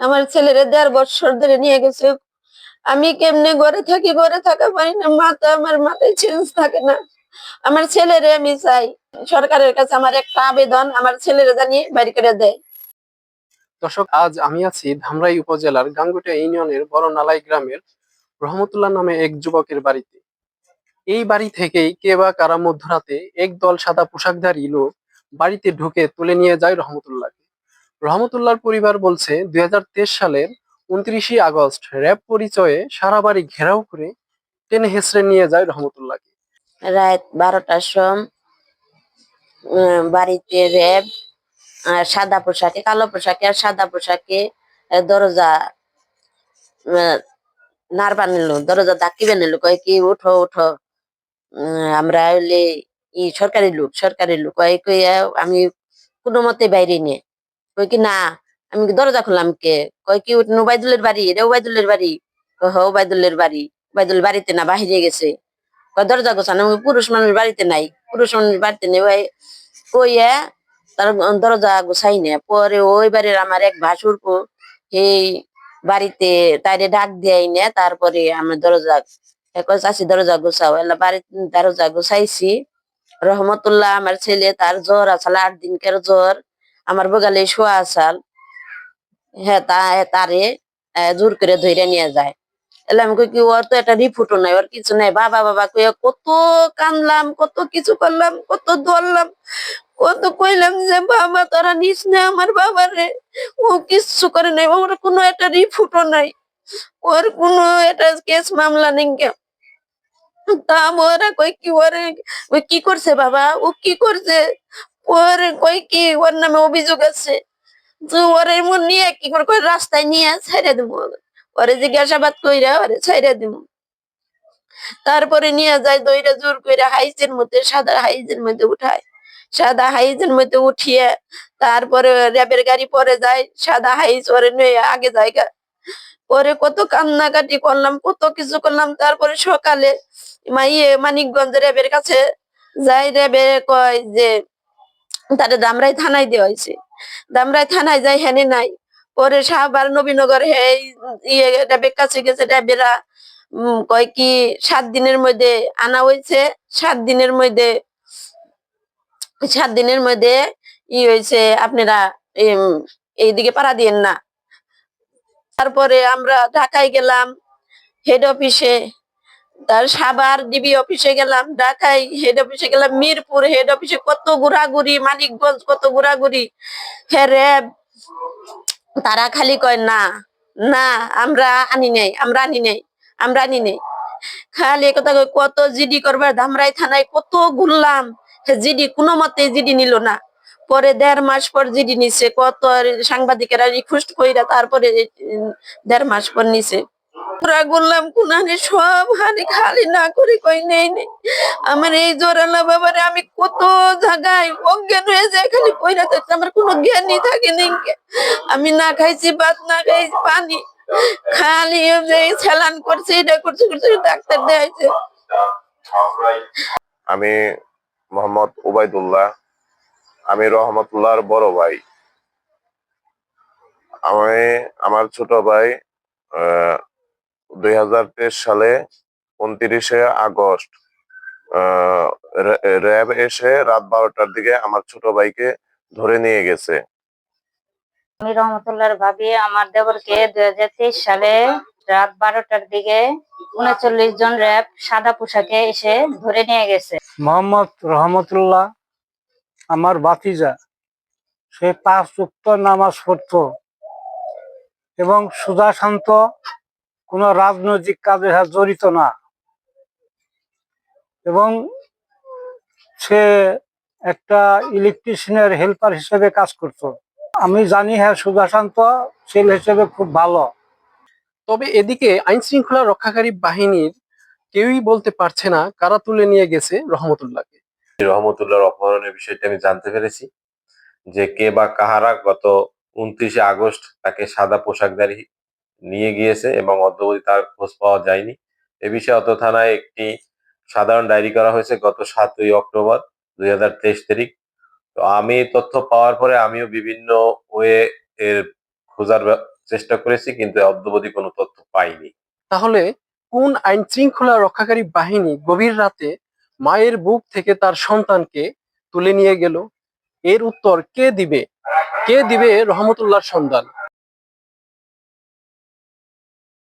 আমার ছেলেরে দেড় বছর ধরে নিয়ে গেছে। আমি কেমনে ঘরে থাকি, ঘরে থাকা পারি না। মাথা আমার মাথায় চেঞ্জ থাকে না। আমার ছেলেরে আমি চাই। সরকারের কাছে আমার একটা আবেদন, আমার ছেলেরে জানিয়ে বাড়ি করে দেয়। দর্শক, আজ আমি আছি ধামরাই উপজেলার গাঙ্গুটিয়া ইউনিয়নের বড় নালাই গ্রামের রহমতুল্লাহ নামে এক যুবকের বাড়িতে। এই বাড়ি থেকেই কে বা কারা মধ্যরাতে এক দল সাদা পোশাকধারী লোক বাড়িতে ঢুকে তুলে নিয়ে যায় রহমতুল্লাহকে। রহমতুল্লাহর পরিবার বলছে, দুই সালের উনত্রিশে আগস্ট র্যাব পরিচয়ে সারা বাড়ি ঘেরাও করে টেনে হেসড়ে নিয়ে যায় রহমতুল্লাহকে। রাত বারোটার সম বাড়িতে র্যাব সাদা পোশাকে, কালো পোশাকে, আর সাদা পোশাকে দরজা নার বানালো, দরজা ডাকি বানালো, কয় কি উঠো উঠো আমরা হইলে ই সরকারি লোক সরকারি লোক, কয়, কই আমি কোনো মতে বাইরে নিয়ে কই কি না আমি দরজা খুললাম কে? কয় কি ওবায়দুলের বাড়ি রে ওবায়দুলের বাড়ি। কয়, হ ওবায়দুলের বাড়ি। ওবায়দুল বাড়িতে না বাহিরে গেছে। কয় দরজা গোছানো পুরুষ মানুষ বাড়িতে নাই। পুরুষ মানুষ বাড়িতে নেই ওই কইয়া তার দরজা গোছাই নে। পরে ওই বাড়ির আমার এক ভাসুর এই বাড়িতে তাইরে ডাক দেয় না তারপরে আমি দরজা চাষি দরজা গোছাও। এলা বাড়িতে দরজা গোছাইছি। রহমতুল্লাহ আমার ছেলে তার জ্বর আসাল আট দিনকার জ্বর। আমার বগালে শোয়া আসাল হ্যাঁ তারে জোর করে ধরে নিয়ে যায়। এলে আমি কি, ওর তো একটা রিফুটও নাই, ওর কিছু নাই। বাবা বাবা কইয়া কত কানলাম, কত কিছু করলাম, কত ধরলাম, কত কইলাম যে, বাবা, তারা নিস না আমার বাবারে। ও কিচ্ছু করে নাই, ওর কোনো একটা রিফুটও নাই। ওর কোনো একটা কেস মামলা নেই। তা ওরা কই কি, ওরে, কি করছে বাবা? ও কি করছে? ওর কই কি, ওর নামে অভিযোগ আছে। তো ওরে এমন নিয়ে কি করে কই রাস্তায় নিয়ে ছেড়ে দেবো ওরে জিজ্ঞাসাবাদ কইরা ওরে ছেড়ে দেবো। তারপরে নিয়ে যায় দইরা জোর করে হাইজের মধ্যে, সাদা হাইজের মধ্যে উঠায়। সাদা হাইজের মধ্যে উঠিয়ে তারপরে র্যাবের গাড়ি পরে যায়, সাদা হাইজ ওরে নিয়ে আগে জায়গা। পরে কত কান্নাকাটি করলাম, কত কিছু করলাম। তারপরে সকালে মাইয়ে মানিকগঞ্জ র্যাবের কাছে যাই র্যাবে কয় যে তারে দামরাই থানায় দেওয়া হয়েছে দামরাই থানায় যাই হেনে নাই। পরে সাহাবার নবীনগর হে ইয়ে র্যাবের কাছে গেছে র্যাবেরা উম, কয় কি সাত দিনের মধ্যে আনা হয়েছে সাত দিনের মধ্যে সাত দিনের মধ্যে ই হয়েছে আপনারা এইদিকে পাড়া দিয়েন না। তারপরে আমরা ঢাকায় গেলাম হেড অফিসে তার সাবার ডিবি অফিসে গেলাম, ঢাকায় হেড অফিসে গেলাম, মিরপুর হেড অফিসে কত ঘোরাঘুরি, মানিকগঞ্জ কত ঘোরাঘুরি। হে তারা খালি কয়, না না, আমরা আনি নাই, আমরা আনি নাই, আমরা আনি নেই। খালি কথা কত জিডি করবার, ধামরাই থানায় কত ঘুরলাম জিডি কোনো মতে জিডি নিল না। পরে দেড় মাস পর জিডি নিছে, কত সাংবাদিকেরা রিকোয়েস্ট কইরা তারপরে দেড় মাস পর নিছে। কুনানি সব হানি খালি না করে, কই নেই নেই। আমার এই জোরালা আমি কত জায়গায় অজ্ঞান হয়ে যায় খালি কইরা আমার কোনো জ্ঞানই থাকে নেই। আমি না খাইছি ভাত, না খাইছি পানি, খালি স্যালান করছে, এটা করছে করছে, ডাক্তার দেখাইছে। আমি মোহাম্মদ ওবায়দুল্লাহ আমি রহমতুল্লাহর বড় ভাই। আমি, আমার ছোট ভাই দুই হাজার তেইশ সালে উনত্রিশে আগস্ট আহ, র্যাব এসে রাত বারোটার দিকে আমার ছোট ভাইকে ধরে নিয়ে গেছে। আমি রহমতুল্লাহর ভাবি আমার দেবরকে দুই হাজার তেইশ সালে রাত বারোটার দিকে উনচল্লিশ জন র্যাব সাদা পোশাকে এসে ধরে নিয়ে গেছে। মোহাম্মদ রহমতুল্লাহ আমার বাতিজা সে পাঁচ উক্ত নামাজ পড়ত এবং সুধা শান্ত কোনো রাজনৈতিক কাজে হ্যাঁ জড়িত না। এবং সে একটা ইলেকট্রিশিয়ানের হেল্পার হিসেবে কাজ করত। আমি জানি হ্যাঁ সুধা শান্ত ছেলে হিসেবে খুব ভালো। তবে এদিকে আইন শৃঙ্খলা রক্ষাকারী বাহিনীর কেউই বলতে পারছে না কারা তুলে নিয়ে গেছে রহমতুল্লাহকে। রহমতুল্লাহর অপহরণের বিষয়টি আমি জানতে পেরেছি যে কে বা কাহারা গত উনত্রিশে আগস্ট তাকে সাদা পোশাকধারী নিয়ে গিয়েছে এবং অদ্যবধি তার খোঁজ পাওয়া যায়নি। এ বিষয়ে অত থানায় একটি সাধারণ ডায়েরি করা হয়েছে গত সাতই অক্টোবর দুই হাজার তেইশ তারিখ। তো আমি তথ্য পাওয়ার পরে আমিও বিভিন্ন ওয়ে এর খোঁজার চেষ্টা করেছি কিন্তু অদ্যবধি কোনো তথ্য পাইনি। তাহলে কোন আইন শৃঙ্খলা রক্ষাকারী বাহিনী গভীর রাতে মায়ের বুক থেকে তার সন্তানকে তুলে নিয়ে গেল? এর উত্তর কে দিবে? কে দিবে রহমতুল্লাহর সন্তান?